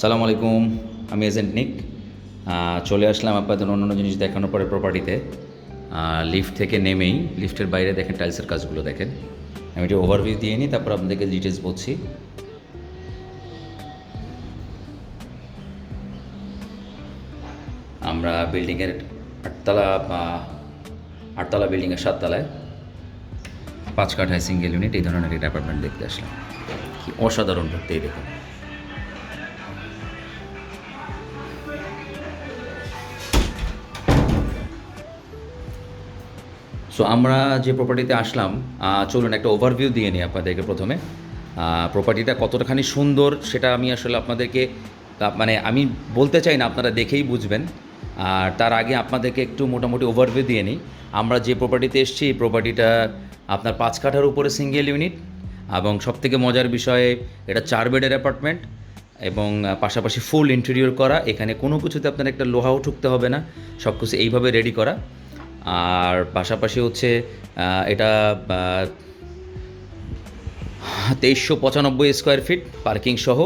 সালাম আলাইকুম, আমি এজেন্ট নিক। চলে আসলাম আপনাদের অন্যান্য জিনিস দেখানোর পরে প্রপার্টিতে লিফট থেকে নেমেই লিফটের বাইরে দেখেন টাইলসের কাজগুলো দেখেন। আমি একটু ওভারভিউ দিয়ে নিই, তারপর আপনাদেরকে ডিটেলস বলছি। আমরা বিল্ডিংয়ের আটতলা আটতলা বিল্ডিংয়ের সাততলায় পাঁচ কাঠায় সিঙ্গেল ইউনিট এই ধরনের একটা অ্যাপার্টমেন্ট দেখতে আসলাম। কি অসাধারণ করতে এই দেখুন। সো আমরা যে প্রপার্টিতে আসলাম চলুন একটা ওভারভিউ দিয়ে নিই আপনাদেরকে প্রথমে। প্রপার্টিটা কতটাখানি সুন্দর সেটা আমি আসলে আপনাদেরকে মানে আমি বলতে চাই না, আপনারা দেখেই বুঝবেন। আর তার আগে আপনাদেরকে একটু মোটামুটি ওভারভিউ দিয়ে নিই। আমরা যে প্রপার্টিতে এসেছি, এই প্রপার্টিটা আপনার পাঁচ কাঠার উপরে সিঙ্গেল ইউনিট এবং সবথেকে মজার বিষয়ে, এটা চার বেডের অ্যাপার্টমেন্ট এবং পাশাপাশি ফুল ইন্টেরিয়র করা। এখানে কোনো কিছুতে আপনার একটা লোহাও ঠুকতে হবে না সব কিছু এইভাবে রেডি করা। আর পাশাপাশি হচ্ছে এটা তেইশশো পঁচানব্বই স্কোয়ার ফিট পার্কিং সহ।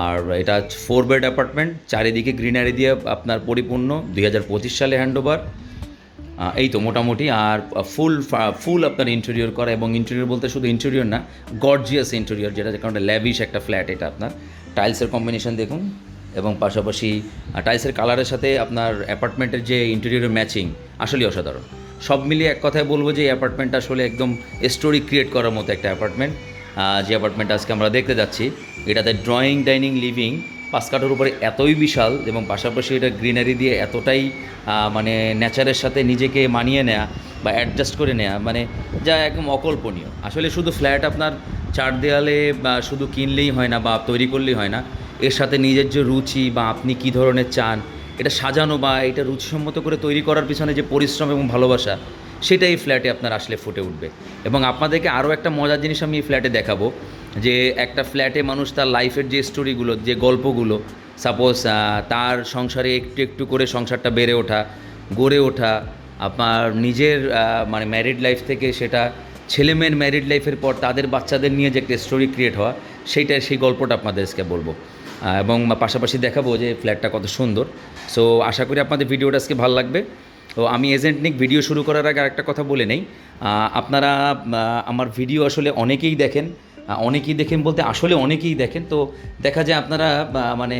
আর এটা ফোর বেড অ্যাপার্টমেন্ট চারিদিকে গ্রিনারি দিয়ে আপনার পরিপূর্ণ, দুই হাজার পঁচিশ সালে হ্যান্ডওভার এই তো মোটামুটি, আর ফুল ফুল আপনার ইন্টেরিয়র করা এবং ইন্টেরিয়র বলতে শুধু ইন্টেরিয়র না গর্জিয়াস ইন্টেরিয়র যেটা কারণে ল্যাভিশ একটা ফ্ল্যাট এটা আপনার। টাইলসের কম্বিনেশন দেখুন। এবং পাশাপাশি টাইলসের কালারের সাথে আপনার অ্যাপার্টমেন্টের যে ইন্টেরিয়রের ম্যাচিং আসলেই অসাধারণ। সব মিলিয়ে এক কথায় বলব যে, এই অ্যাপার্টমেন্টটা আসলে একদম স্টোরি ক্রিয়েট করার মতো একটা অ্যাপার্টমেন্ট। যে অ্যাপার্টমেন্ট আজকে আমরা দেখতে যাচ্ছি, এটাতে ড্রয়িং ডাইনিং লিভিং পাঁচ কাঠের উপরে এতই বিশাল এবং পাশাপাশি এটা গ্রিনারি দিয়ে এতটাই মানে নেচারের সাথে নিজেকে মানিয়ে নেওয়া বা অ্যাডজাস্ট করে নেওয়া মানে যা একদম অকল্পনীয়। আসলে শুধু ফ্ল্যাট আপনার চার দেয়ালে বা শুধু কিনলেই হয় না বা তৈরি করলেই হয় না এর সাথে নিজের যে রুচি বা আপনি কী ধরনের চান, এটা সাজানো বা এটা রুচিসম্মত করে তৈরি করার পিছনে যে পরিশ্রম এবং ভালোবাসা সেটা এই ফ্ল্যাটে আপনার আসলে ফুটে উঠবে। এবং আপনাদেরকে আরও একটা মজার জিনিস আমি এই ফ্ল্যাটে দেখাবো, যে একটা ফ্ল্যাটে মানুষ তার লাইফের যে স্টোরিগুলো যে গল্পগুলো সাপোজ তার সংসারে একটু একটু করে সংসারটা বেড়ে ওঠা, গড়ে ওঠা, আপনার নিজের মানে ম্যারিড লাইফ থেকে সেটা ছেলে মেয়ের ম্যারিড লাইফের পর তাদের বাচ্চাদের নিয়ে যে একটা স্টোরি ক্রিয়েট হওয়া সেইটা সেই গল্পটা আপনাদেরকে বলব। এবং পাশাপাশি দেখাবো যে ফ্ল্যাটটা কত সুন্দর। সো আশা করি আপনাদের ভিডিওটা আজকে ভালো লাগবে। তো আমি এজেন্ট নিক ভিডিও শুরু করার আগে আরেকটা কথা বলে নেই। আপনারা আমার ভিডিও আসলে অনেকেই দেখেন অনেকেই দেখেন বলতে আসলে অনেকেই দেখেন। তো দেখা যায় আপনারা মানে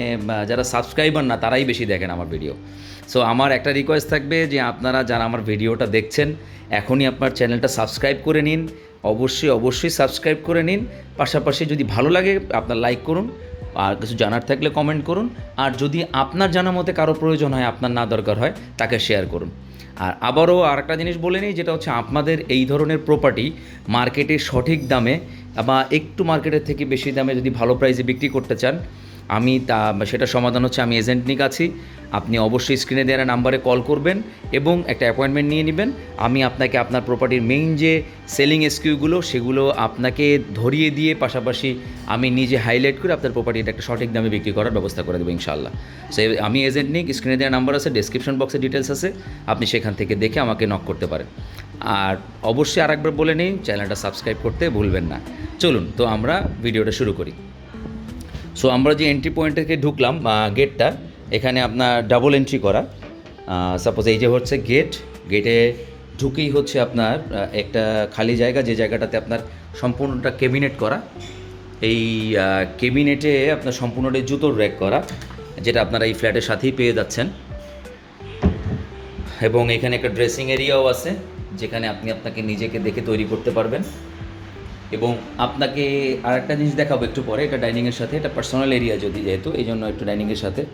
যারা সাবস্ক্রাইবার না, তারাই বেশি দেখেন আমার ভিডিও সো আমার একটা রিকোয়েস্ট থাকবে যে আপনারা যারা আমার ভিডিওটা দেখছেন, এখনই আপনার চ্যানেলটা সাবস্ক্রাইব করে নিন। অবশ্যই অবশ্যই সাবস্ক্রাইব করে নিন। পাশাপাশি যদি ভালো লাগে, আপনার লাইক করুন। আর কিছু জানার থাকলে কমেন্ট করুন। আর যদি আপনার জানা মতে কারও প্রয়োজন হয়, আপনার না দরকার হয়, তাকে শেয়ার করুন। আর আবারও আর একটা জিনিস বলে নিই, যেটা হচ্ছে আপনাদের এই ধরনের প্রপার্টি মার্কেটে সঠিক দামে বা একটু মার্কেটের থেকে বেশি দামে যদি ভালো প্রাইসে বিক্রি করতে চান আমি তা সেটা সমাধান হচ্ছে আমি এজেন্ট নিক আছি। আপনি অবশ্যই স্ক্রিনে দেওয়ার নাম্বারে কল করবেন এবং একটা অ্যাপয়েন্টমেন্ট নিয়ে নেবেন। আমি আপনাকে আপনার প্রপার্টির মেইন যে সেলিং এসকিউগুলো সেগুলো আপনাকে ধরিয়ে দিয়ে পাশাপাশি আমি নিজে হাইলাইট করে আপনার প্রপার্টিটা একটা সঠিক দামে বিক্রি করার ব্যবস্থা করে দেবো ইনশাল্লাহ সো আমি এজেন্ট নিক স্ক্রিনে দেওয়ার নাম্বার আছে ডেসক্রিপশন বক্সে ডিটেলস আছে, আপনি সেখান থেকে দেখে আমাকে নক করতে পারেন। আর অবশ্যই আরেকবার বলে নিই চ্যানেলটা সাবস্ক্রাইব করতে ভুলবেন না। চলুন, তো আমরা ভিডিওটা শুরু করি। সো আমরা যে এন্ট্রি পয়েন্ট থেকে ঢুকলাম গেটটা এখানে আপনার ডাবল এন্ট্রি করা। সাপোজ এই যে হচ্ছে গেট গেটে ঢুকেই হচ্ছে আপনার একটা খালি জায়গা, যে জায়গাটাতে আপনার সম্পূর্ণটা কেবিনেট করা। এই কেবিনেটে আপনার সম্পূর্ণটাই জুতোর র্যাক করা, যেটা আপনারা এই ফ্ল্যাটের সাথেই পেয়ে যাচ্ছেন। এবং এখানে একটা ড্রেসিং এরিয়াও আছে, যেখানে আপনি আপনাকে নিজেকে দেখে তৈরি করতে পারবেন। এবং আপনাকে আর একটা জিনিস দেখাবো একটু পরে, এটা ডাইনিংয়ের সাথে, এটা পার্সোনাল এরিয়া যদি যেহেতু এই জন্য একটু ডাইনিংয়ের সাথে।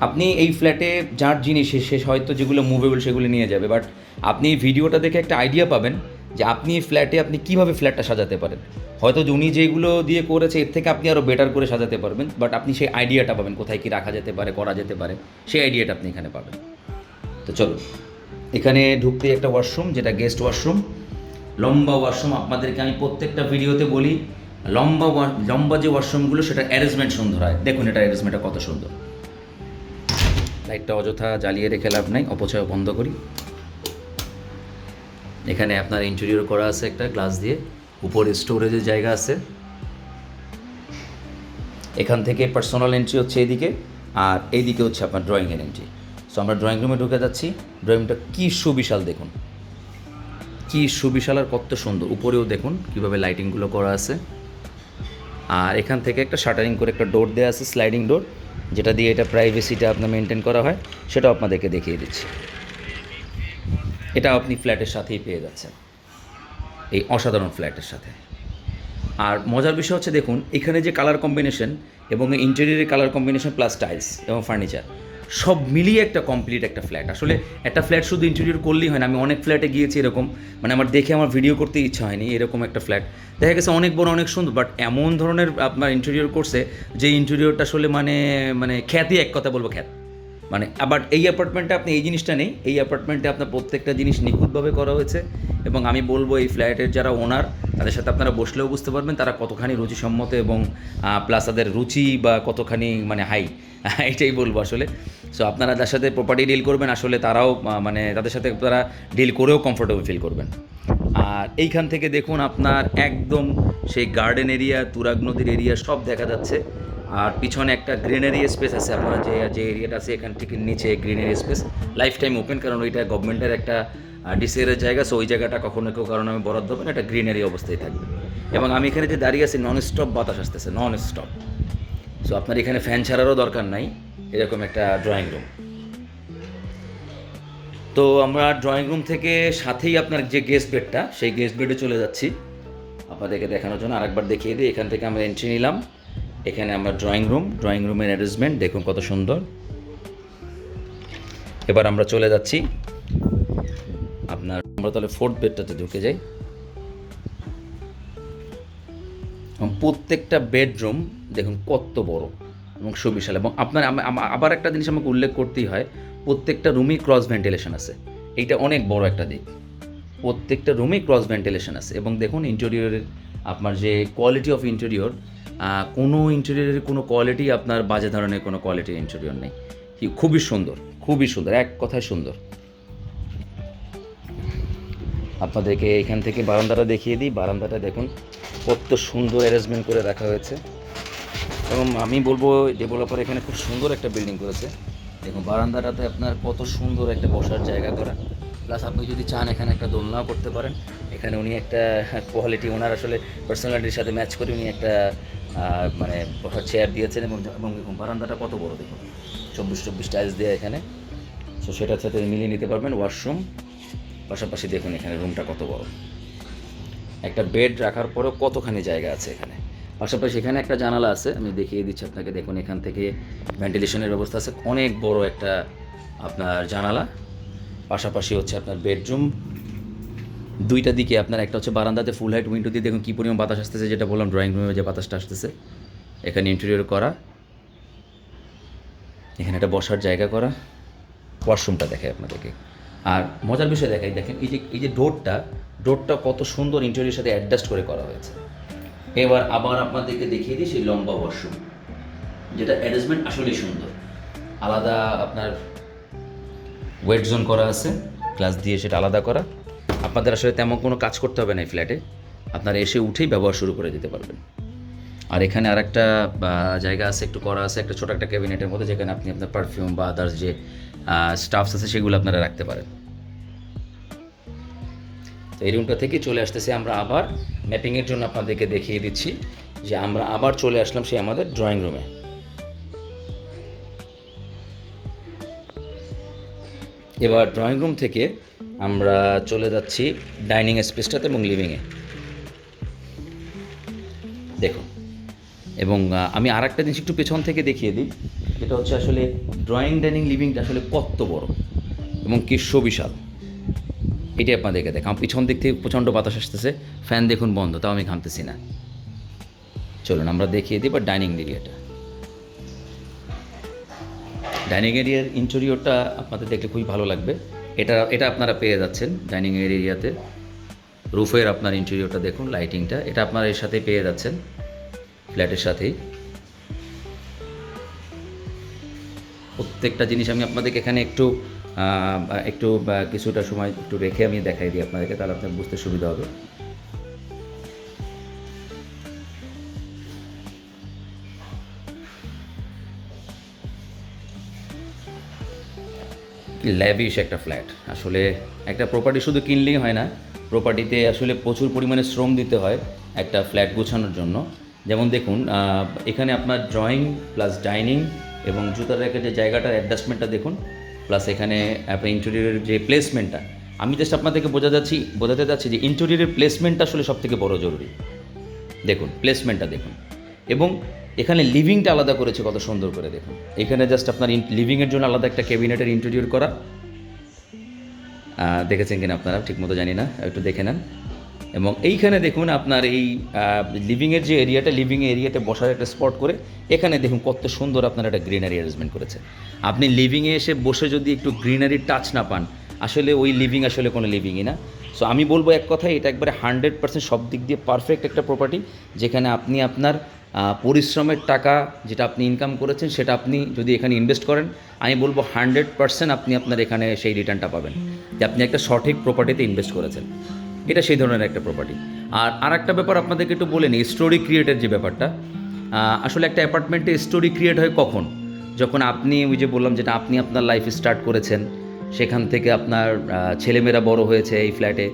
আপনি এই ফ্ল্যাটে যার জিনিস সে- হয়তো যেগুলো মুভেবল সেগুলো নিয়ে যাবে বাট আপনি এই ভিডিওটা দেখে একটা আইডিয়া পাবেন যে আপনি এই ফ্ল্যাটে আপনি কীভাবে ফ্ল্যাটটা সাজাতে পারেন। হয়তো উনি যেগুলো দিয়ে করেছে, এর থেকে আপনি আরও বেটার করে সাজাতে পারবেন বাট আপনি সেই আইডিয়াটা পাবেন, কোথায় কী রাখা যেতে পারে, করা যেতে পারে, সেই আইডিয়াটা আপনি এখানে পাবেন। তো চলো এখানে ঢুকতে একটা ওয়াশরুম যেটা গেস্ট ওয়াশরুম লম্বা ওয়াশরুম আপনাদেরকে আমি প্রত্যেকটা ভিডিওতে বলি, লম্বা লম্বা যে ওয়াশরুমগুলো সেটা অ্যারেঞ্জমেন্ট সুন্দর হয়। দেখুন এটা অ্যারেঞ্জমেন্টটা কত সুন্দর। লাইটটা অযথা জ্বালিয়ে রেখে লাভ নাই, অপচয় বন্ধ করি। এখানে আপনার ইন্টেরিয়র করা আছে একটা গ্লাস দিয়ে। উপরে স্টোরেজের জায়গা আছে। এখান থেকে পার্সোনাল এন্ট্রি হচ্ছে এইদিকে আর এইদিকে হচ্ছে আপনার ড্রয়িংয়ের এন্ট্রি সো আমরা ড্রয়িং রুমে ঢুকে যাচ্ছি। ড্রয়িংটা কী সুবিশাল দেখুন। কী সুবিশাল আর কত সুন্দর। উপরেও দেখুন কীভাবে লাইটিংগুলো করা আছে। আর এখান থেকে একটা শাটারিং করে একটা ডোর দেওয়া আছে স্লাইডিং ডোর যেটা দিয়ে এটা প্রাইভেসিটা আপনার মেনটেন করা হয়, সেটাও আপনাদেরকে দেখিয়ে দিচ্ছি। এটা আপনি ফ্ল্যাটের সাথেই পেয়ে যাচ্ছেন। এই অসাধারণ ফ্ল্যাটের সাথে। আর মজার বিষয় হচ্ছে দেখুন, এখানে যে কালার কম্বিনেশন এবং ইন্টেরিয়রের কালার কম্বিনেশন প্লাস টাইলস এবং ফার্নিচার সব মিলিয়ে একটা কমপ্লিট একটা ফ্ল্যাট আসলে একটা ফ্ল্যাট শুধু ইন্টেরিয়র করলেই হয় না, আমি অনেক ফ্ল্যাটে গিয়েছি এরকম মানে আমার দেখে আমার ভিডিও করতে ইচ্ছা হয়নি, এরকম একটা ফ্ল্যাট দেখা গেছে অনেক বড়, অনেক সুন্দর বাট এমন ধরনের, আপনার ইন্টেরিয়র করছে যে ইন্টেরিয়রটা আসলে মানে মানে খ্যাতি এক কথা বলব, খ্যাত। মানে আবার এই অ্যাপার্টমেন্টে আপনি এই জিনিসটা নেই। এই অ্যাপার্টমেন্টে আপনার প্রত্যেকটা জিনিস নিখুঁতভাবে করা হয়েছে এবং আমি বলব এই ফ্ল্যাটের যারা ওনার তাদের সাথে আপনারা বসলেও বুঝতে পারবেন তারা কতখানি রুচিসম্মত এবং প্লাস তাদের রুচি বা কতখানি মানে হাই এটাই বলব আসলে। সো আপনারা যার সাথে প্রপার্টি ডিল করবেন, আসলে তারাও মানে তাদের সাথে তারা ডিল করেও কমফোর্টেবল ফিল করবেন। আর এইখান থেকে দেখুন আপনার একদম সেই গার্ডেন এরিয়া তুরাগ নদীর এরিয়া সব দেখা যাচ্ছে। আর পিছনে একটা গ্রিনারি স্পেস আছে আপনারা যে যে এরিয়াটা আছে, এখান থেকে নিচে greenery space. Life time open কারণ ওইটা গভর্নমেন্টের একটা ডিসিআরের জায়গা সো ওই জায়গাটা কখনো কেউ কারণে আমি বরাদ্দ না, এটা গ্রিনারি অবস্থায় থাকবে। এবং আমি এখানে যে দাঁড়িয়ে আছি নন স্টপ বাতাস আসতেছে নন স্টপ সো আপনার এখানে ফ্যান ছাড়ারও দরকার নাই, এরকম একটা ড্রয়িং রুম তো আমরা ড্রয়িং রুম থেকে সাথেই আপনার যে গেস্ট বেডটা সেই গেস্ট বেডে চলে যাচ্ছি। আপনাদেরকে দেখানোর জন্য আরেকবার দেখিয়ে দিই, এখান থেকে আমরা এন্ট্রি নিলাম। এখানে আমরা ড্রয়িং রুম ড্রয়িং রুমের অ্যারেঞ্জমেন্ট দেখুন কত সুন্দর। এবার আমরা চলে যাচ্ছি। আপনার, আমরা তাহলে ফোর্থ বেডটাতে ঢুকে যাই। প্রত্যেকটা বেডরুম দেখুন কত বড় এবং সুবিশাল। এবং আপনার আবার একটা জিনিস আমাকে উল্লেখ করতেই হয়, প্রত্যেকটা রুমই ক্রস ভেন্টিলেশন আছে। এইটা অনেক বড় একটা দিক। প্রত্যেকটা রুমই ক্রস ভেন্টিলেশন আছে। এবং দেখুন ইন্টেরিয়রের আপনার যে কোয়ালিটি অফ ইন্টেরিয়র কোনো ইন্টেরিয়রের কোনো কোয়ালিটি আপনার বাজে ধরনের কোনো কোয়ালিটির ইন্টেরিয়র নেই। খুবই সুন্দর খুবই সুন্দর, এক কথায় সুন্দর। আপনাদেরকে এখান থেকে বারান্দাটা দেখিয়ে দিই। বারান্দাটা দেখুন, কত সুন্দর অ্যারেঞ্জমেন্ট করে রাখা হয়েছে। এবং আমি বলব ডেভেলপার এখানে খুব সুন্দর একটা বিল্ডিং করেছে। দেখুন, বারান্দাটাতে আপনার কত সুন্দর একটা বসার জায়গা করা। প্লাস আপনি যদি চান, এখানে একটা দোলনাও করতে পারেন। এখানে উনি একটা কোয়ালিটি ওনার আসলে পার্সোনালিটির সাথে ম্যাচ করে উনি একটা মানে বসার চেয়ার দিয়েছেন এবং এবং বারান্দাটা কত বড় দেখুন? চব্বিশ চব্বিশ টাইলস দেওয়া এখানে। সো সেটার সাথে মিলিয়ে নিতে পারবেন ওয়াশরুম পাশাপাশি দেখুন এখানে রুমটা কত বড়। একটা বেড রাখার পরেও কতখানি জায়গা আছে এখানে। পাশাপাশি এখানে একটা জানালা আছে। আমি দেখিয়ে দিচ্ছি আপনাকে। দেখুন, এখান থেকে ভেন্টিলেশনের ব্যবস্থা আছে। অনেক বড় একটা আপনার জানালা। পাশাপাশি হচ্ছে আপনার বেডরুম দুইটা দিকে আপনার, একটা হচ্ছে বারান্দাতে ফুল হাইট উইন্ডো দিয়ে দেখুন কী পরিমাণ বাতাস আসতেছে, যেটা বললাম ড্রয়িং রুমে যে বাতাসটা আসতেছে। এখানে ইন্টেরিয়র করা। এখানে একটা বসার জায়গা করা। ওয়াশরুমটা দেখাই আপনাদেরকে। আর মজার বিষয় দেখাই, দেখেন এই যে এই যে ডোরটা ডোরটা কত সুন্দর ইন্টেরিয়র সাথে অ্যাডজাস্ট করে করা হয়েছে। এবার আবার আপনাদেরকে দেখিয়ে দিই সেই লম্বা ওয়াশরুম যেটা অ্যারেঞ্জমেন্ট আসলেই সুন্দর। আলাদা আপনার ওয়েট জোন করা আছে গ্লাস দিয়ে সেটা আলাদা করা। আপনাদের আসলে তেমন কোনো কাজ করতে হবে না এই ফ্ল্যাটে আপনারা এসে উঠেই ব্যবহার শুরু করে দিতে পারবেন। আর এখানে আর একটা জায়গা আছে, একটু করা আছে, একটা ছোটো একটা ক্যাবিনেটের মধ্যে, যেখানে আপনি আপনার পারফিউম বা আদার্স যে স্টাফস আছে, সেগুলো আপনারা রাখতে পারেন। তো এই রুমটা থেকে চলে আসতেছি আমরা আবার। ম্যাপিংয়ের জন্য আপনাদেরকে দেখিয়ে দিচ্ছি যে আমরা আবার চলে আসলাম সেই আমাদের ড্রয়িং রুমে এবার ড্রয়িং রুম থেকে আমরা চলে যাচ্ছি ডাইনিং স্পেসটাতে এবং লিভিংয়ে দেখুন, এবং আমি আর একটা জিনিস একটু পেছন থেকে দেখিয়ে দিই। যেটা হচ্ছে আসলে ড্রয়িং ডাইনিং লিভিংটা আসলে কত বড় এবং কি সুবিশাল। এটাই আপনাদেরকে দেখ আমার পিছন দিক থেকে প্রচণ্ড বাতাস আসতেছে। ফ্যান দেখুন বন্ধ, তাও আমি ঘামতেছি না। চলুন, আমরা দেখিয়ে দিই বা ডাইনিং এরিয়াটা ডাইনিং এরিয়ার ইন্টেরিয়রটা আপনাদের দেখলে খুবই ভালো লাগবে। এটা এটা আপনারা পেয়ে যাচ্ছেন ডাইনিং এরিয়াতে। রুফের আপনার ইন্টেরিয়রটা দেখুন, লাইটিংটা। এটা আপনারা এর সাথেই পেয়ে যাচ্ছেন, ফ্ল্যাটের সাথেই। প্রত্যেকটা জিনিস আমি আপনাদেরকে এখানে একটু একটু কিছুটা সময় একটু রেখে আমি দেখাই দিই আপনাদেরকে, তাহলে আপনার বুঝতে সুবিধা হবে। ল্যাভিশ একটা ফ্ল্যাট আসলে একটা প্রপার্টি শুধু কিনলেই হয় না প্রপার্টিতে আসলে প্রচুর পরিমাণে শ্রম দিতে হয় একটা ফ্ল্যাট গোছানোর জন্য। যেমন দেখুন এখানে আপনার ড্রয়িং প্লাস ডাইনিং এবং জুতার রেখে যে জায়গাটার অ্যাডজাস্টমেন্টটা দেখুন প্লাস এখানে আপনার ইন্টেরিয়রের যে প্লেসমেন্টটা আমি জাস্ট আপনাদেরকে বোঝা যাচ্ছি, বোঝাতে যাচ্ছি যে ইন্টেরিয়রের প্লেসমেন্টটা আসলে সবথেকে বড় জরুরি। দেখুন প্লেসমেন্টটা দেখুন। এবং এখানে লিভিংটা আলাদা করেছে, কত সুন্দর করে দেখুন। এখানে জাস্ট আপনার লিভিংয়ের জন্য আলাদা একটা ক্যাবিনেটের ইন্টেরিয়র করা। দেখেছেন কিনা আপনারা? ঠিকমতো জানি না, একটু দেখে নেন। এবং এইখানে দেখুন আপনার এই লিভিংয়ের যে এরিয়াটা লিভিং এরিয়াতে বসার একটা স্পট করে, এখানে দেখুন কত সুন্দর আপনার একটা গ্রিনারি অ্যারেঞ্জমেন্ট করেছে। আপনি লিভিংয়ে এসে বসে যদি একটু গ্রিনারি টাচ না পান, আসলে ওই লিভিং আসলে কোনো লিভিংই না। সো আমি বলব এক কথায়, এটা একবারে হান্ড্রেড পার্সেন্ট সব দিক দিয়ে পারফেক্ট একটা প্রপার্টি যেখানে আপনি আপনার পরিশ্রমের টাকা যেটা আপনি ইনকাম করেছেন, সেটা আপনি যদি এখানে ইনভেস্ট করেন, আমি বলব হান্ড্রেড পার্সেন্ট আপনি আপনার এখানে সেই রিটার্নটা পাবেন যে আপনি একটা সঠিক প্রপার্টিতে ইনভেস্ট করেছেন। এটা সেই ধরনের একটা প্রপার্টি আর আর একটা ব্যাপার আপনাদেরকে একটু বলে নিই স্টোরি ক্রিয়েটের যে ব্যাপারটা আসলে একটা অ্যাপার্টমেন্টে স্টোরি ক্রিয়েট হয় কখন? যখন আপনি ওই যে বললাম যেটা আপনি আপনার লাইফ স্টার্ট করেছেন, সেখান থেকে আপনার ছেলেমেয়েরা বড় হয়েছে এই ফ্ল্যাটে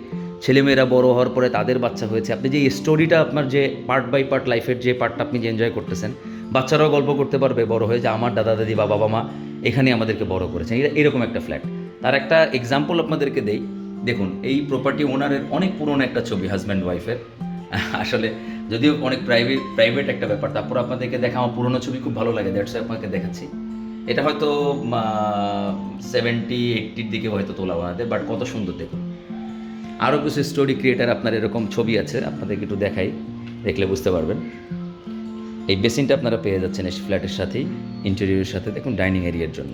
ছেলেমেয়েরা বড় হওয়ার পরে তাদের বাচ্চা হয়েছে। আপনি যে স্টোরিটা আপনার যে পার্ট বাই পার্ট লাইফের যে পার্টটা আপনি যে এনজয় করতেছেন, বাচ্চারাও গল্প করতে পারবে, বড় হয়ে যে আমার দাদা, দাদি বা বাবা মা এখানে আমাদেরকে বড় করেছেন। এরকম একটা ফ্ল্যাট তার একটা এক্সাম্পল আপনাদেরকে দেই। দেখুন, এই প্রপার্টি ওনারের অনেক পুরনো একটা ছবি হাজব্যান্ড ওয়াইফের আসলে যদিও অনেক প্রাইভেট প্রাইভেট একটা ব্যাপার, তারপর আপনাদেরকে দেখা আমার পুরনো ছবি খুব ভালো লাগে দ্যাটস আপনাকে দেখাচ্ছি। এটা হয়তো সেভেন্টি এইটটির দিকে হয়তো তোলা ওনাদের বাট কত সুন্দর দেখুন। আরও কিছু স্টোরি ক্রিয়েটার আপনার এরকম ছবি আছে, আপনাদেরকে একটু দেখাই, দেখলে বুঝতে পারবেন। এই বেসিনটা আপনারা পেয়ে যাচ্ছেন এই ফ্ল্যাটের সাথেই ইন্টেরিয়রের সাথে, দেখুন ডাইনিং এরিয়ার জন্য।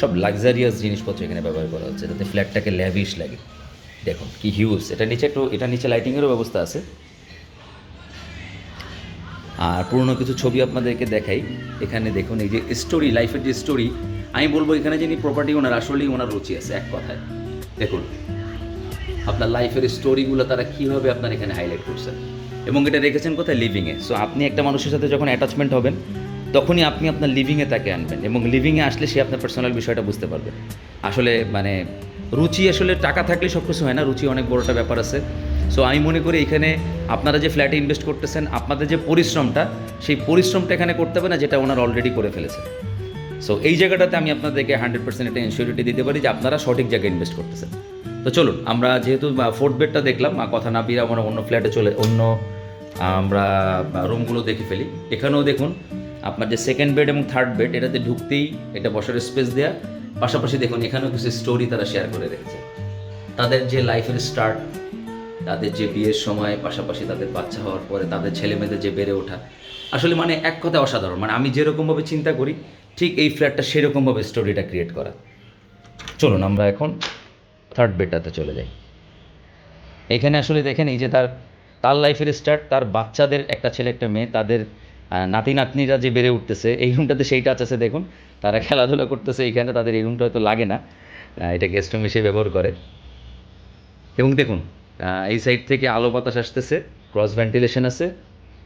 সব লাক্সারিয়াস জিনিসপত্র এখানে ব্যবহার করা হচ্ছে, যাতে ফ্ল্যাটটাকে ল্যাভিশ লাগে। দেখুন কি হিউজ এটা নিচে একটু, এটা নিচে লাইটিংয়েরও ব্যবস্থা আছে। আর পুরনো কিছু ছবি আপনাদেরকে দেখাই, এখানে দেখুন এই যে স্টোরি লাইফের যে স্টোরি আমি বলব এখানে যিনি প্রপার্টি ওনার আসলেই ওনার রুচি আছে, এক কথায়। দেখুন আপনার লাইফের স্টোরিগুলো তারা কীভাবে আপনার এখানে হাইলাইট করছেন এবং এটা রেখেছেন কোথায়? লিভিংয়ে সো আপনি একটা মানুষের সাথে যখন অ্যাটাচমেন্ট হবেন, তখনই আপনি আপনার লিভিংয়ে তাকে আনবেন এবং লিভিংয়ে আসলে সে আপনার পার্সোনাল বিষয়টা বুঝতে পারবে। আসলে মানে রুচি আসলে টাকা থাকলে সব কিছু হয় না, রুচি অনেক বড়টা ব্যাপার আছে। সো আমি মনে করি এখানে আপনারা যে ফ্ল্যাটে ইনভেস্ট করতেছেন, আপনাদের যে পরিশ্রমটা, সেই পরিশ্রমটা এখানে করতে হবে না, যেটা ওনার অলরেডি করে ফেলেছে সো এই জায়গাটাতে আমি আপনাদেরকে হান্ড্রেড পার্সেন্ট একটা ইনসিউরিটি দিতে পারি যে আপনারা সঠিক জায়গায় ইনভেস্ট করতেছেন। তো চলুন, আমরা যেহেতু ফোর্থ বেডটা দেখলাম কথা না বিয়ে আমরা অন্য ফ্ল্যাটে চলে, অন্য, আমরা রুমগুলো দেখে ফেলি। এখানেও দেখুন, আপনার যে সেকেন্ড বেড এবং থার্ড বেড এটাতে ঢুকতেই এটা বসার স্পেস দেওয়া পাশাপাশি দেখুন, এখানেও কিছু স্টোরি তারা শেয়ার করে রেখেছে। তাদের যে লাইফের স্টার্ট তাদের যে বিয়ের সময়, পাশাপাশি তাদের বাচ্চা হওয়ার পরে তাদের ছেলে মেয়েদের যে বেড়ে ওঠা। আসলে মানে এক কথা অসাধারণ মানে আমি যেরকমভাবে চিন্তা করি, ঠিক এই ফ্ল্যাটটা সেরকমভাবে স্টোরিটা ক্রিয়েট করা। চলুন, আমরা এখন থার্ড বেডটাতে চলে যাই এখানে আসলে দেখেন এই যে তার তার লাইফের স্টার্ট তার বাচ্চাদের একটা ছেলে, একটা মেয়ে, তাদের নাতি নাতনিরা যে বেড়ে উঠতেছে, এই রুমটাতে সেইটা আছে দেখুন। তারা খেলাধুলা করতেছে, এইখানে তাদের এই রুমটা হয়তো লাগে না। এটা গেস্ট রুম হিসেবে ব্যবহার করে। এবং দেখুন এই সাইড থেকে আলো বাতাস আসতেছে ক্রস ভেন্টিলেশন আছে,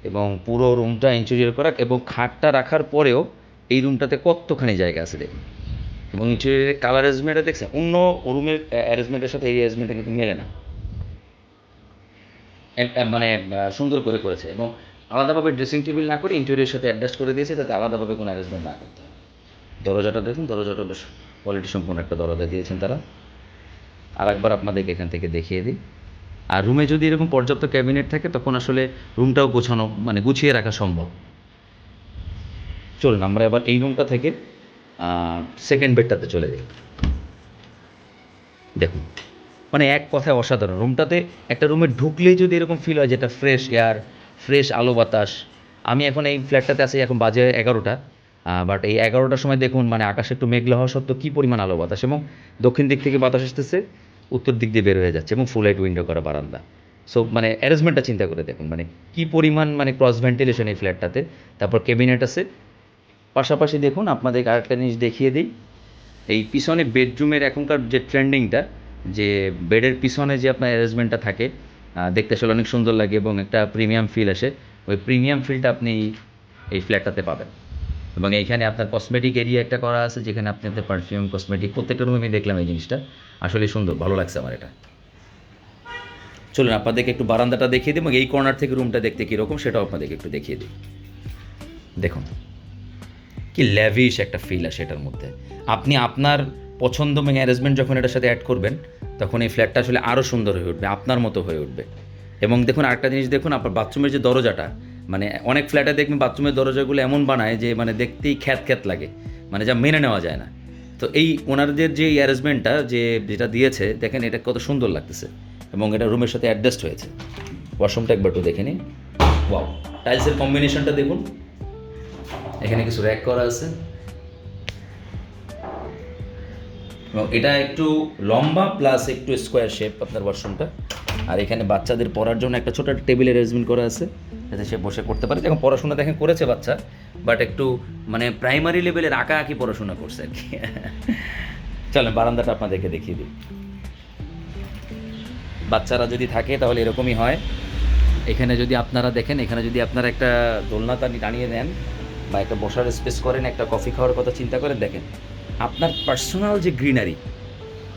এবং পুরো রুমটা ইন্টেরিয়র করা, এবং খাটটা রাখার পরেও এই রুমটাতে কতখানি জায়গা আছে দেখুন। এবং ইন্টেরিয়রের কালার অ্যারেঞ্জমেন্টটা দেখছেন, অন্য রুমের অ্যারেঞ্জমেন্টের সাথে এই অ্যারেঞ্জমেন্টটা কিন্তু মেলে না। মানে সুন্দর করে করেছে এবং আলাদাভাবে ড্রেসিং টেবিল না করে ইন্টেরিয়রের সাথে অ্যাডজাস্ট করে দিয়েছে যাতে আলাদাভাবে কোনো অ্যারেঞ্জমেন্ট না করতে হয়। দরজাটা দেখুন, দরজাটা বেশ কোয়ালিটি সম্পূর্ণ একটা দরজা দিয়েছেন তারা। আর একবার আপনাদেরকে এখান থেকে দেখিয়ে দিই। আর রুমে যদি এরকম পর্যাপ্ত ক্যাবিনেট থাকে, তখন আসলে রুমটাও গোছানো মানে গুছিয়ে রাখা সম্ভব। চলুন, আমরা এবার এই রুমটা থেকে সেকেন্ড বেডটাতে চলে যাই। দেখুন মানে এক কথায় অসাধারণ। রুমটাতে একটা রুমে ঢুকলেই যদি এরকম ফিল হয় যেটা ফ্রেশ এয়ার ফ্রেশ আলো বাতাস, আমি এখন এই ফ্ল্যাটটাতে আছি, এখন বাজে এগারোটা বাট এই এগারোটার সময় দেখুন মানে আকাশে একটু মেঘলা হওয়া সত্ত্বেও কী পরিমাণ আলো বাতাস এবং দক্ষিণ দিক থেকে বাতাস আসতেছে, উত্তর দিক দিয়ে বের হয়ে যাচ্ছে এবং ফুল লাইট উইন্ডো করা বারান্দা। সো মানে অ্যারেঞ্জমেন্টটা চিন্তা করে দেখুন মানে কী পরিমাণ মানে ক্রস ভেন্টিলেশন এই ফ্ল্যাটটাতে তারপর ক্যাবিনেট আছে পাশাপাশি দেখুন আপনাদের আরেকটা জিনিস দেখিয়ে দিই। এই পিছনে বেডরুমের এখনকার যে ট্রেন্ডিংটা যে বেডের পিছনে যে আপনার অ্যারেঞ্জমেন্টটা থাকে দেখতে আসলে অনেক সুন্দর লাগে এবং একটা প্রিমিয়াম ফিল আসে। ওই প্রিমিয়াম ফিলটা আপনি এই ফ্ল্যাটটাতে পাবেন। এবং এইখানে আপনার কসমেটিক এরিয়া একটা করা আছে, যেখানে আপনি আপনার পারফিউম কসমেটিক প্রত্যেকটা রুমে আমি দেখলাম এই জিনিসটা। আসলে সুন্দর, ভালো লাগছে আমার এটা। চলুন আপনাদেরকে একটু বারান্দাটা দেখিয়ে দিই এবং এই কর্নার থেকে রুমটা দেখতে কীরকম, সেটাও আপনাদেরকে একটু দেখিয়ে দিই। দেখুন। কি ল্যাভিশ একটা ফিল আসে এটার মধ্যে। আপনি আপনার পছন্দ এবং অ্যারেঞ্জমেন্ট যখন এটার সাথে অ্যাড করবেন, তখন এই ফ্ল্যাটটা আসলে আরও সুন্দর হয়ে উঠবে, আপনার মতো হয়ে উঠবে। এবং দেখুন, আরেকটা জিনিস দেখুন, আপনার বাথরুমের যে দরজাটা মানে অনেক ফ্ল্যাটে দেখবেন বাথরুমের দরজাগুলো এমন বানায় যে মানে দেখতেই খ্যাত খ্যাত লাগে মানে যা মেনে নেওয়া যায় না। তো এই ওনারদের যে অ্যারেঞ্জমেন্টটা যে যেটা দিয়েছে, দেখেন এটা কত সুন্দর লাগতেছে এবং এটা রুমের সাথে অ্যাডজাস্ট হয়েছে। ওয়াশরুমটা একবার একটু দেখে নিন। ওয়াও টাইলসের কম্বিনেশনটা দেখুন। এখানে কিছু র্যাক করা আছে। এবং এটা একটু লম্বা প্লাস একটু স্কোয়ার শেপ আপনার ওয়াশরুমটা আর এখানে বাচ্চাদের পড়ার জন্য একটা ছোট একটা টেবিল অ্যারেঞ্জমেন্ট করা আছে, যাতে সে বসে করতে পারে। এখন পড়াশোনা দেখেন করেছে বাচ্চা বাট একটু মানে প্রাইমারি লেভেলের আঁকা আঁকি পড়াশোনা করছে আর কি। চলেন, বারান্দাটা আপনাদেরকে দেখিয়ে দিই। বাচ্চারা যদি থাকে তাহলে এরকমই হয়। এখানে যদি আপনারা দেখেন, এখানে যদি আপনারা একটা দোলনা টানি টানিয়ে দেন বা একটা বসার স্পেস করেন, একটা কফি খাওয়ার কথা চিন্তা করেন, দেখেন, আপনার পার্সোনাল যে গ্রিনারি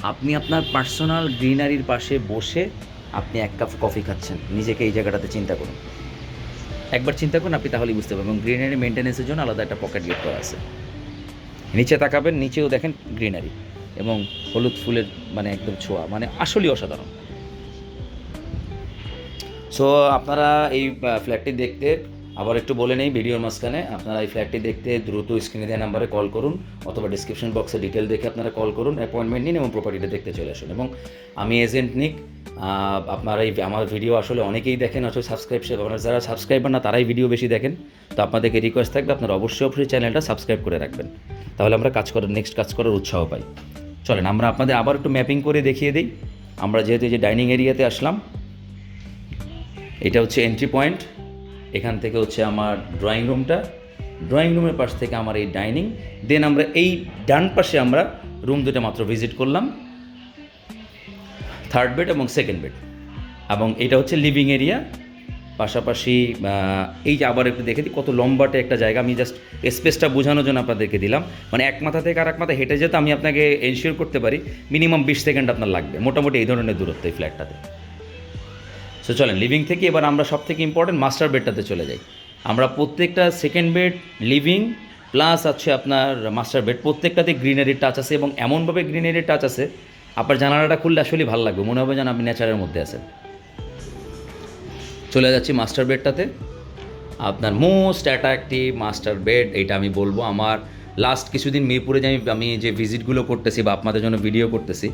আপনি আপনার পার্সোনাল গ্রিনারির পাশে বসে আপনি এক কাপ কফি খাচ্ছেন। নিজেকে এই জায়গাটাতে চিন্তা করুন। একবার চিন্তা করুন, আপনি তাহলেই বুঝতে পারবেন। গ্রিনারি মেনটেন্যান্সের জন্য আলাদা একটা পকেট গেট করা আছে। নিচে তাকাবেন, নিচেও দেখেন গ্রিনারি এবং হলুদ ফুলের মানে একদম ছোঁয়া মানে আসলেই অসাধারণ। সো আপনারা এই ফ্ল্যাটটি দেখতে আবার একটু বলে নেই, ভিডিওর মাঝখানে আপনারা এই ফ্ল্যাটটি দেখতে দ্রুত স্ক্রিনে দেওয়া নাম্বারে কল করুন অথবা ডিসক্রিপশন বক্সে ডিটেল দেখে আপনারা কল করুন অ্যাপয়েন্টমেন্ট নিন এবং প্রপার্টিটা দেখতে চলে আসুন। এবং আমি এজেন্ট নিক আপনারা এই আমার ভিডিও আসলে অনেকেই দেখেন আসলে সাবস্ক্রাইব আপনারা যারা সাবস্ক্রাইবার না, তারাই ভিডিও বেশি দেখেন। তো আপনাদেরকে রিকোয়েস্ট থাকবে, আপনারা অবশ্যই অবশ্যই চ্যানেলটা সাবস্ক্রাইব করে রাখবেন। তাহলে আমরা কাজ করার নেক্সট কাজ করার উৎসাহ পাই। চলেন, আমরা আপনাদের আবার একটু ম্যাপিং করে দেখিয়ে দিই। আমরা যেহেতু যে ডাইনিং এরিয়াতে আসলাম, এটা হচ্ছে এন্ট্রি পয়েন্ট এখান থেকে হচ্ছে আমার ড্রয়িং রুমটা ড্রয়িং রুমের পাশ থেকে আমার এই ডাইনিং দেন আমরা এই ডান পাশে আমরা রুম দুটো মাত্র ভিজিট করলাম। থার্ড বেড এবং সেকেন্ড বেড এবং এটা হচ্ছে লিভিং এরিয়া পাশাপাশি এই যে আবার একটু দেখে দিই, কত লম্বাটে একটা জায়গা। আমি জাস্ট স্পেসটা বোঝানোর জন্য আপনাদেরকে দিলাম। মানে এক মাথা থেকে আর এক মাথা হেঁটে যেতে আমি আপনাকে এনশিওর করতে পারি মিনিমাম বিশ সেকেন্ড আপনার লাগবে। মোটামুটি এই ধরনের দূরত্ব এই ফ্ল্যাটটাতে সো চলেন লিভিং থেকে এবার আমরা সব থেকে ইম্পর্টেন্ট মাস্টার বেডটাতে চলে যাই। আমরা প্রত্যেকটা সেকেন্ড বেড লিভিং প্লাস আছে আপনার মাস্টার বেড প্রত্যেকটাতে গ্রিনারি টাচ আছে এবং এমনভাবে গ্রিনারি টাচ আছে, আপনার জানালাটা খুললে আসলেই ভালো লাগবে। মনে হবে যেন আপনি নেচারের মধ্যে আছেন। চলে যাচ্ছি মাস্টার বেডটাতে আপনার মোস্ট অ্যাট্রাকটিভ মাস্টার বেড এটা আমি বলব। আমার লাস্ট কিছুদিন মিরপুরে যে আমি যে ভিজিটগুলো করতেছি বা আপনাদের জন্য ভিডিও করতেছি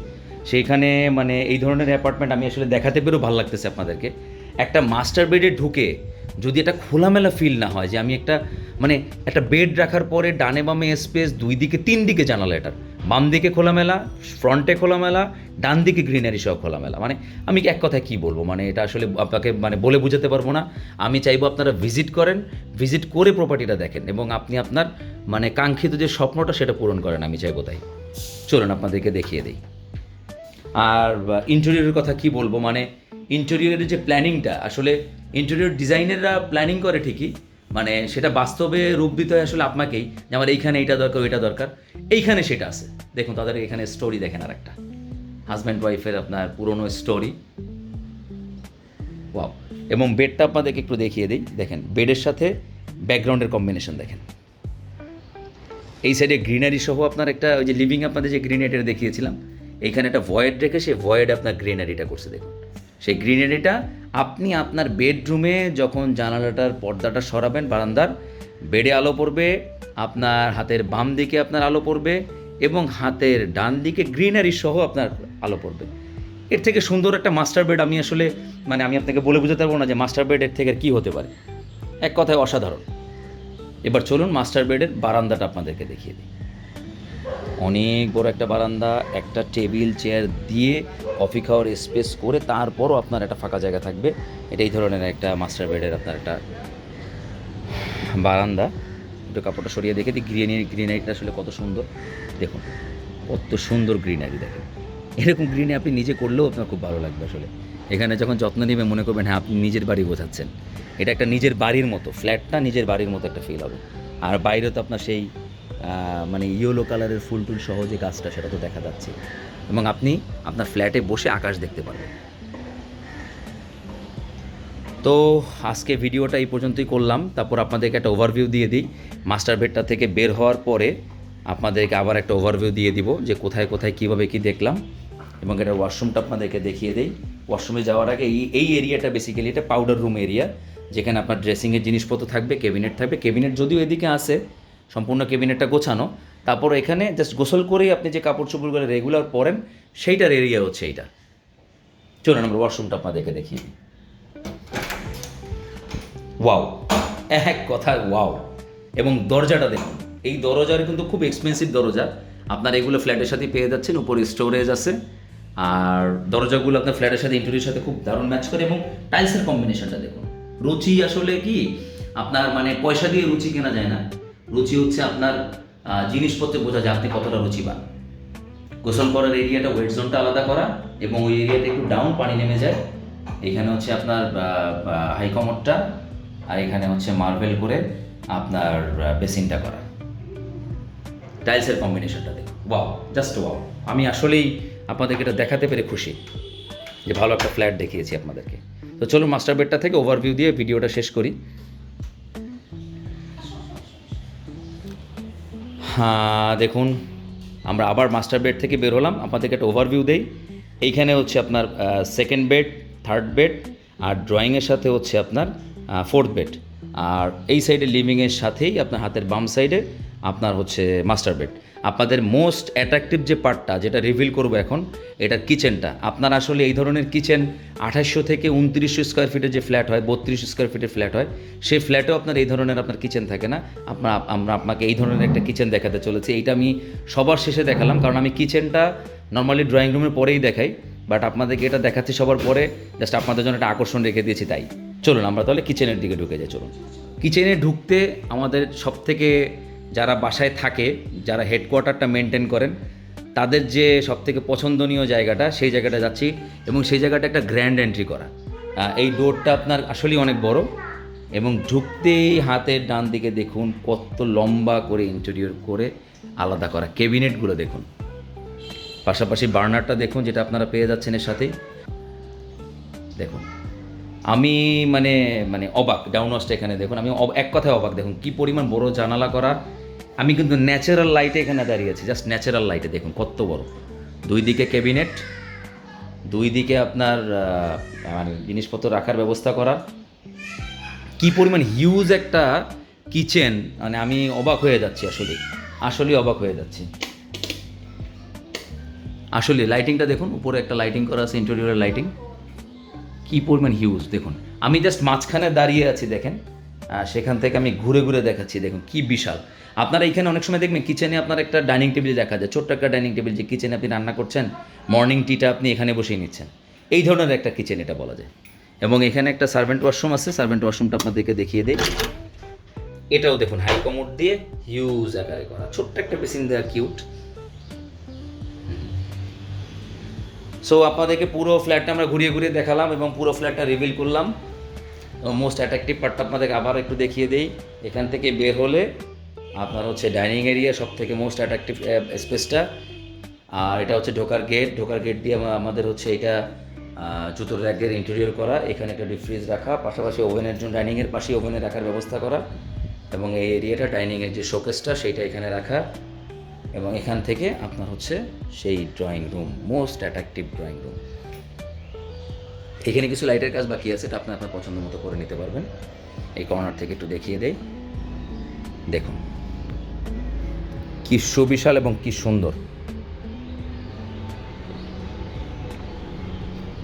সেইখানে মানে এই ধরনের অ্যাপার্টমেন্ট আমি আসলে দেখাতে পেরেও ভালো লাগতেছে আপনাদেরকে। একটা মাস্টার বেডে ঢুকে যদি এটা খোলামেলা ফিল না হয় যে আমি একটা মানে একটা বেড রাখার পরে ডানে বামে স্পেস দুই দিকে, তিন দিকে জানালা এটার। বাম দিকে খোলামেলা ফ্রন্টে খোলামেলা, ডান দিকে গ্রিনারি সহ খোলামেলা। মানে আমি এক কথায় কী বলব? মানে এটা আসলে আপনাকে মানে বলে বোঝাতে পারব না। আমি চাইব আপনারা ভিজিট করেন ভিজিট করে প্রপার্টিটা দেখেন এবং আপনি আপনার মানে কাঙ্ক্ষিত যে স্বপ্নটা সেটা পূরণ করেন, আমি চাইব তাই। চলুন আপনাদেরকে দেখিয়ে দিই। আর ইন্টেরিয়রের কথা কি বলব? মানে ইন্টেরিয়রের যে প্ল্যানিংটা আসলে ইন্টেরিয়র ডিজাইনাররা প্ল্যানিং করে ঠিকই মানে সেটা বাস্তবে রূপ দিতে হয় আসলে আপনাকেই, যে আমার এইখানে এইটা দরকার, ওইটা দরকার। এইখানে সেটা আছে। দেখুন, তাদের এখানে স্টোরি দেখেন আর একটা হাজব্যান্ড ওয়াইফের আপনার পুরনো স্টোরি ওয়াও এবং বেডটা আপনাদেরকে একটু দেখিয়ে দিই। দেখেন বেডের সাথে ব্যাকগ্রাউন্ডের কম্বিনেশন দেখেন। এই সাইডে গ্রিনারি সহ আপনার একটা, ওই যে লিভিং আপনাদের যে গ্রিনারিটা দেখিয়েছিলাম এইখানে একটা ভয়েড রেখে সেই ভয়েড আপনার গ্রিনারিটা করছে, দেখুন। সেই গ্রিনারিটা আপনি আপনার বেডরুমে যখন জানালাটার পর্দাটা সরাবেন, বারান্দার বেডে আলো পড়বে, আপনার হাতের বাম দিকে আপনার আলো পড়বে এবং হাতের ডান দিকে গ্রিনারি সহ আপনার আলো পড়বে। এর থেকে সুন্দর একটা মাস্টার বেড আমি আসলে মানে আমি আপনাকে বলে বোঝাতে পারব না যে মাস্টার বেড এর থেকে কী হতে পারে। এক কথায় অসাধারণ। এবার চলুন মাস্টার বেডের বারান্দাটা আপনাদেরকে দেখিয়ে দিই। অনেক বড় একটা বারান্দা, একটা টেবিল, চেয়ার দিয়ে কফি খাওয়ার স্পেস করে তারপরও আপনার একটা ফাঁকা জায়গা থাকবে। এটা এই ধরনের একটা মাস্টার বেডের আপনার একটা বারান্দা। একটু কাপড়টা সরিয়ে দেখে দিই গ্রিনারি গ্রিনারিটা আসলে কত সুন্দর। দেখুন, কত সুন্দর গ্রিনারি দেখেন। এরকম গ্রিনারি আপনি নিজে করলেও আপনার খুব ভালো লাগবে আসলে। এখানে যখন যত্ন নেবে মনে করবেন হ্যাঁ আপনি নিজের বাড়ি বোঝাচ্ছেন এটা একটা নিজের বাড়ির মতো ফ্ল্যাটটা নিজের বাড়ির মতো একটা ফিল হবে। আর বাইরে তো আপনার সেই মানে ইয়েলো কালারের ফুল টুল সহ যে গাছটা, সেটা তো দেখা যাচ্ছে। এবং আপনি আপনার ফ্ল্যাটে বসে আকাশ দেখতে পারবেন। তো আজকে ভিডিওটা এই পর্যন্তই করলাম। তারপর আপনাদেরকে একটা ওভারভিউ দিয়ে দিই। মাস্টার বেডটা থেকে বের হওয়ার পরে আপনাদেরকে আবার একটা ওভারভিউ দিয়ে দিব যে কোথায় কোথায়, কীভাবে কী দেখলাম। এবং এটা ওয়াশরুমটা আপনাদেরকে দেখিয়ে দিই। ওয়াশরুমে যাওয়ার আগে এই এই এরিয়াটা বেসিক্যালি এটা পাউডার রুম এরিয়া যেখানে আপনার ড্রেসিংয়ের জিনিসপত্র থাকবে কেবিনেট থাকবে। কেবিনেট যদিও এদিকে আসে সম্পূর্ণ কেবিনেটটা গোছানো। তারপর এখানে জাস্ট গোসল করেই আপনি যে কাপড় চোপড়গুলো রেগুলার পরেন, সেইটার এরিয়া হচ্ছে এইটা। চলুন আমরা ওয়াশরুমটা আপনাদেরকে দেখিয়ে দিই। ওয়াও এক কথা ওয়াও এবং দরজাটা দেখুন, এই দরজার কিন্তু খুব এক্সপেন্সিভ দরজা। আপনার এগুলো ফ্ল্যাটের সাথে পেয়ে যাচ্ছেন, উপরে স্টোরেজ আছে। আর দরজাগুলো আপনার ফ্ল্যাটের সাথে ইন্টেরিয়র সাথে খুব দারুণ ম্যাচ করে এবং টাইলসের কম্বিনেশনটা দেখুন। রুচি আসলে কি, আপনার মানে পয়সা দিয়ে রুচি কেনা যায় না। রুচি হচ্ছে আপনার জিনিসপত্রে বোঝা যায় আপনি কতটা রুচিবান। গোসল করার এরিয়াটা ওয়েট জোনটা আলাদা করা এবং ওই এরিয়াতে একটু ডাউন পানি নেমে যায়। এখানে হচ্ছে আপনার হাইকমোডটা আর এখানে হচ্ছে মার্বেল করে আপনার বেসিনটা করা। টাইলসের কম্বিনেশনটা দেখুন। ওয়াও জাস্ট ওয়াও আমি আসলেই আপনাদেরকে এটা দেখাতে পেরে খুশি যে ভালো একটা ফ্ল্যাট দেখিয়েছি আপনাদেরকে। তো চলুন মাস্টার বেডটা থেকে ওভারভিউ দিয়ে ভিডিওটা শেষ করি। দেখুন, আমরা আবার মাস্টার বেড থেকে বের হলাম। আপনাদেরকে একটা ওভারভিউ দেই। এইখানে হচ্ছে আপনার সেকেন্ড বেড থার্ড বেড আর ড্রয়িংয়ের সাথে হচ্ছে আপনার ফোর্থ বেড আর এই সাইডে লিভিংয়ের সাথেই আপনার হাতের বাম সাইডে আপনার হচ্ছে মাস্টার বেড আপনাদের মোস্ট অ্যাট্রাকটিভ যে পার্টটা যেটা রিভিল করব এখন এটার কিচেনটা আপনার আসলে এই ধরনের কিচেন আঠাশশো থেকে উনত্রিশশো স্কোয়ার ফিটের যে ফ্ল্যাট হয় বত্রিশ স্কোয়ার ফিটের ফ্ল্যাট হয়, সেই ফ্ল্যাটেও আপনার এই ধরনের আপনার কিচেন থাকে না। আপনার, আমরা আপনাকে এই ধরনের একটা কিচেন দেখাতে চলেছি। এইটা আমি সবার শেষে দেখালাম, কারণ আমি কিচেনটা নর্মালি ড্রয়িং রুমের পরেই দেখাই বাট আপনাদেরকে এটা দেখাচ্ছি সবার পরে জাস্ট আপনাদের জন্য একটা আকর্ষণ রেখে দিয়েছি তাই। চলুন, আমরা তাহলে কিচেনের দিকে ঢুকে যাই, চলুন। কিচেনে ঢুকতে আমাদের সব থেকে যারা বাসায় থাকে, যারা হেডকোয়ার্টারটা মেনটেন করেন, তাদের যে সব থেকে পছন্দনীয় জায়গাটা, সেই জায়গাটা যাচ্ছি এবং সেই জায়গাটা একটা গ্র্যান্ড এন্ট্রি করা। এই ডোরটা আপনার আসলেই অনেক বড় এবং ঢুকতেই হাতের ডান দিকে দেখুন কত লম্বা করে ইন্টেরিয়র করে আলাদা করা। কেবিনেটগুলো দেখুন। পাশাপাশি বার্নারটা দেখুন, যেটা আপনারা পেয়ে যাচ্ছেন এর সাথেই। দেখুন। আমি মানে মানে অবাক ডাউনওয়াস্ট এখানে দেখুন। আমি এক কথায় অবাক। দেখুন, কি পরিমাণ বড় জানালা করা আমি কিন্তু ন্যাচারাল লাইটে এখানে দাঁড়িয়ে আছি জাস্ট ন্যাচারাল লাইটে দেখুন, কত বড়। দুই দিকে ক্যাবিনেট দুই দিকে আপনার মানে জিনিসপত্র রাখার ব্যবস্থা করা। কি পরিমাণ হিউজ একটা কিচেন মানে আমি অবাক হয়ে যাচ্ছি আসলে আসলেই অবাক হয়ে যাচ্ছি। আসলে লাইটিংটা দেখুন, উপরে একটা লাইটিং করা আছে ইন্টেরিয়রের লাইটিং কি পরিমাণ হিউজ দেখুন। আমি জাস্ট মাঝখানে দাঁড়িয়ে আছি, দেখেন। সেখান থেকে আমি ঘুরে ঘুরে দেখাচ্ছি, দেখুন কি বিশাল। আপনারা এখানে অনেক সময় দেখবেন কিচেনে আপনার একটা ডাইনিং টেবিল দেখা যায়, ছোট্ট একটা ডাইনিং টেবিল যে কিচেনে আপনি রান্না করছেন মর্নিং টিটা আপনি এখানে বসেই নিচ্ছেন। এই ধরনের একটা কিচেন এটা বলা যায়। এবং এখানে একটা সার্ভেন্ট ওয়াশরুম আছে সার্ভেন্ট ওয়াশরুমটা আপনাদেরকে দেখিয়ে দিই। এটাও দেখুন হাই কমোড দিয়ে হিউজ আকারে করা, ছোট্ট একটা বেসিন দেওয়া কিউট সো আপনাদেরকে পুরো ফ্ল্যাটটা আমরা ঘুরিয়ে ঘুরিয়ে দেখালাম এবং পুরো ফ্ল্যাটটা রিভিল করলাম। মোস্ট অ্যাট্রাকটিভ পার্টটা আপনাদেরকে আবার একটু দেখিয়ে দেই। এখান থেকে বের হলে আপনার হচ্ছে ডাইনিং এরিয়া সব থেকে মোস্ট অ্যাট্রাকটিভ স্পেসটা আর এটা হচ্ছে ঢোকার গেট ঢোকার গেট দিয়ে আমাদের হচ্ছে এটা জুতোর র্যাকের ইন্টেরিয়র করা। এখানে একটা ডিপ ফ্রিজ রাখা। পাশাপাশি ওভেনের জন্য ডাইনিংয়ের পাশে ওভেনে রাখার ব্যবস্থা করা। এবং এই এরিয়াটা ডাইনিংয়ের যে শোকেসটা সেইটা এখানে রাখা। এবং এখান থেকে আপনার হচ্ছে সেই drawing room most attractive drawing room এখানে কিছু লাইটের কাজ বাকি আছে, এটা আপনি আপনার পছন্দ মতো করে নিতে পারবেন। এই কর্নার থেকে একটু দেখিয়ে দেই। দেখুন, কি সুবিশাল এবং কি সুন্দর।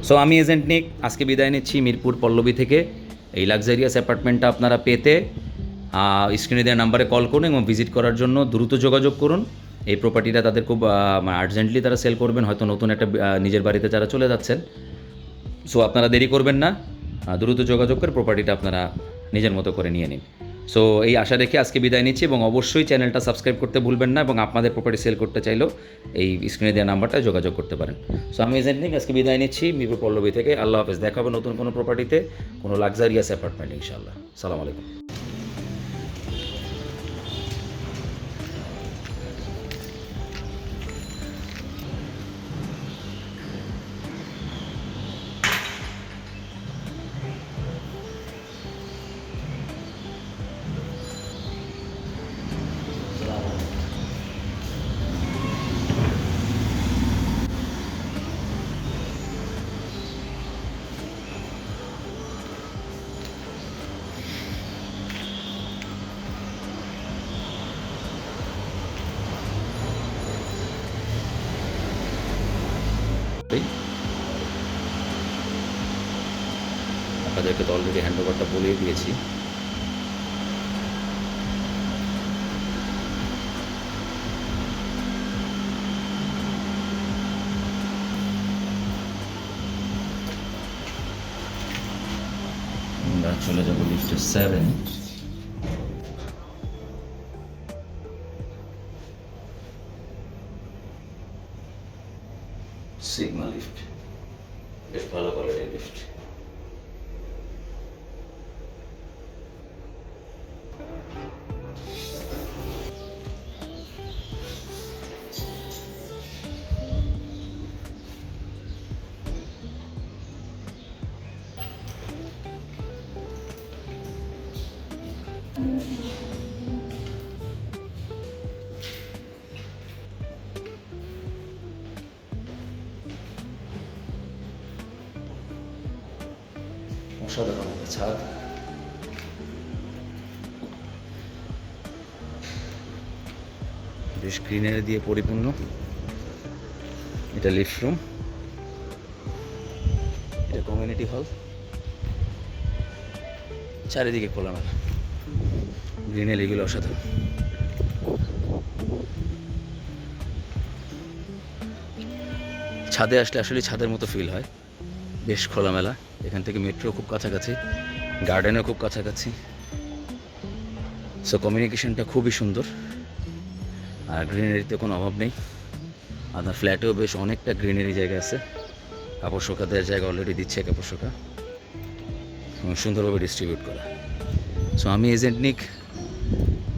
সো আমি এজেন্ট নিক, আজকে বিদায় নিচ্ছি মিরপুর পল্লবী থেকে। এই লাক্সারিয়াস অ্যাপার্টমেন্টটা আপনারা পেতে স্ক্রিনে দেওয়া নাম্বারে কল করুন এবং ভিজিট করার জন্য দ্রুত যোগাযোগ করুন। এই প্রপার্টিটা তাদের খুব আর্জেন্টলি তারা সেল করবেন, হয়তো নতুন একটা নিজের বাড়িতে যারা চলে যাচ্ছেন। সো আপনারা দেরি করবেন না। দ্রুত যোগাযোগ করে প্রপার্টিটা আপনারা নিজের মতো করে নিয়ে নিন। সো এই আশা রেখে আজকে বিদায় নিচ্ছি এবং অবশ্যই চ্যানেলটা সাবস্ক্রাইব করতে ভুলবেন না এবং আপনাদের প্রপার্টি সেল করতে চাইলেও এই স্ক্রিনে দেওয়া নাম্বারটা যোগাযোগ করতে পারেন। সো আমি এজেন্ট নিক, আজকে বিদায় নিচ্ছি। মিরপুর পল্লবী থেকে আল্লাহ হাফেজ। দেখা হবে নতুন কোনো প্রপার্টিতে কোনো লাক্সারিয়াস অ্যাপার্টমেন্ট ইনশাআল্লাহ। সালাম আলাইকুম। চলে যাব লিফটে সেভেন বেশ গ্রিনারি দিয়ে পরিপূর্ণ। এটা লিফট রুম এটা কমিউনিটি হল চারিদিকে খোলামেলা। গ্রিনারিগুলো অসাধারণ। ছাদে আসলে আসলে ছাদের মতো ফিল হয়। বেশ খোলামেলা। এখান থেকে মেট্রো খুব কাছাকাছি। গার্ডেনও খুব কাছাকাছি। সো কমিউনিকেশনটা খুবই সুন্দর। আর গ্রিনারিতে কোনো অভাব নেই। আপনার ফ্ল্যাটেও বেশ অনেকটা গ্রিনারি জায়গা আছে। কাপড় শোকা দেওয়ার জায়গা অলরেডি দিচ্ছে কাপড় শোকা। সুন্দরভাবে ডিস্ট্রিবিউট করা। সো আমি এজেন্ট নিক।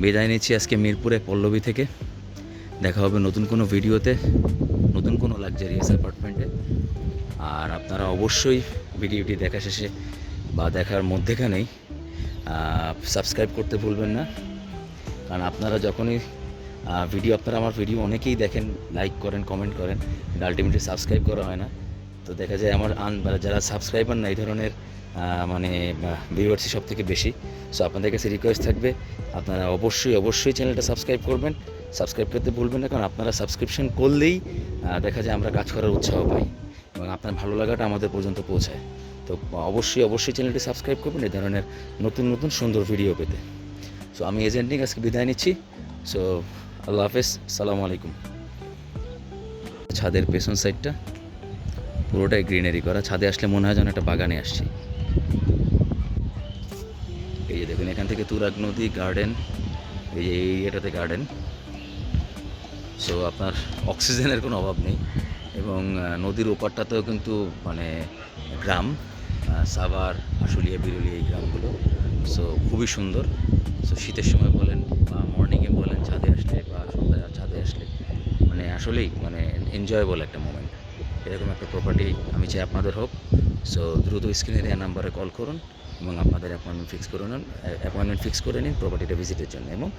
বিদায় নিচ্ছি আজকে মিরপুরে পল্লবী থেকে। দেখা হবে নতুন কোনো ভিডিওতে, নতুন কোনো লাক্সারিয়াস অ্যাপার্টমেন্টে আর আপনারা অবশ্যই ভিডিওটি দেখা শেষে বা দেখার মধ্যেখানেই সাবস্ক্রাইব করতে ভুলবেন না। কারণ আপনারা যখনই ভিডিও আপনারা আমার ভিডিও অনেকেই দেখেন লাইক করেন কমেন্ট করেন আলটিমেটলি সাবস্ক্রাইব করা হয় না। তো দেখা যায় আমার আন মানে যারা সাবস্ক্রাইবার না, এই ধরনের মানে ভিউয়ার্সই সব থেকে বেশি। সো আপনাদের কাছে রিকোয়েস্ট থাকবে, আপনারা অবশ্যই অবশ্যই চ্যানেলটা সাবস্ক্রাইব করবেন। সাবস্ক্রাইব করতে ভুলবেন না, কারণ আপনারা সাবস্ক্রিপশন করলেই দেখা যায় আমরা কাজ করার উৎসাহ পাই এবং আপনার ভালো লাগাটা আমাদের পর্যন্ত পৌঁছায়। তো অবশ্যই অবশ্যই চ্যানেলটি সাবস্ক্রাইব করবেন, এই ধরনের নতুন নতুন সুন্দর ভিডিও পেতে। সো আমি এজেন্ট আজকে বিদায় নিচ্ছি। সো আল্লাহ হাফেজ, সালামু আলাইকুম। ছাদের পেছন সাইডটা পুরোটাই গ্রিনারি করা, ছাদে আসলে মনে হয় যেন একটা বাগানে আসছি। এই যে দেখুন, এখান থেকে তুরাগ নদী গার্ডেন এই যে এই এটাতে গার্ডেন সো আপনার অক্সিজেনের কোনো অভাব নেই এবং নদীর ওপারটাতেও কিন্তু মানে গ্রাম সাভার, আশুলিয়া, বিরুলিয়া এই গ্রামগুলো। সো খুবই সুন্দর। সো শীতের সময় বলেন বা মর্নিংয়ে বলেন, ছাদে আসলে বা সন্ধ্যায় ছাদে আসলে মানে আসলেই মানে এনজয়েবল একটা মোমেন্ট এরকম একটা প্রপার্টি আমি চাই আপনাদের হোক। সো দ্রুত স্ক্রিনে দেওয়া নাম্বারে কল করুন এবং আপনাদের অ্যাপয়েন্টমেন্ট ফিক্স করে নিন অ্যাপয়েন্টমেন্ট ফিক্স করে নিন প্রপার্টিটা ভিজিটের জন্য। এবং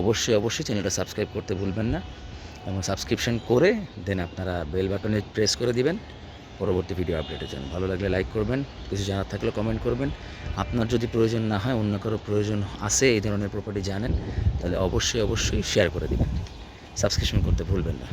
অবশ্যই অবশ্যই চ্যানেলটা সাবস্ক্রাইব করতে ভুলবেন না। এবং সাবস্ক্রিপশন করে দেন আপনারা বেল বাটনে প্রেস করে দিবেন। পরবর্তী ভিডিও আপডেটের জন্য। ভালো লাগলে লাইক করবেন, কিছু জানার থাকলে কমেন্ট করবেন। আপনার যদি প্রয়োজন না হয়, অন্য কারও প্রয়োজন আছে, এই ধরনের প্রপার্টি জানেন, তাহলে অবশ্যই অবশ্যই শেয়ার করে দেবেন। সাবস্ক্রিপশন করতে ভুলবেন না।